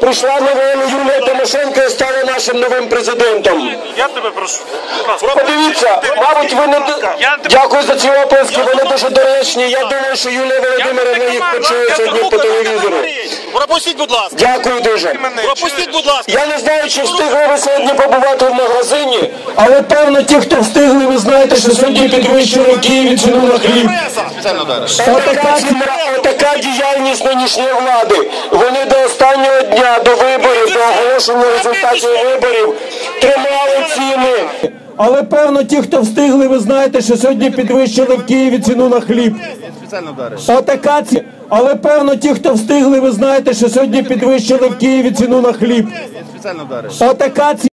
Прийшла новина Юлія Тимошенко і стала нашим новим президентом. Я тебе прошу. Подивіться, мабуть, ви не Я тебе- дякую за ці оплески, вони дуже доречні. Я думаю, що Юлія Володимирівна їх почує сьогодні по телевізору. Пропустіть, будь ласка. Дякую дуже. Пропустіть, будь ласка. Я не знаю, чи встигли ви сьогодні побувати в магазині, але певно ті, хто встигли, ви знаєте, що сьогодні підвищили Києві ціну на хліб. Отака, ціна- отака діяльність нинішньої влади. Вони до останнього дня, до виборів, до оголошення результатів виборів тримали ціни. Але певно ті, хто встигли, ви знаєте, що сьогодні підвищили в Києві ціну на хліб. Отака ці... Але певно ті, хто встигли, ви знаєте, що сьогодні підвищили в Києві ціну на хліб. Отака ціна.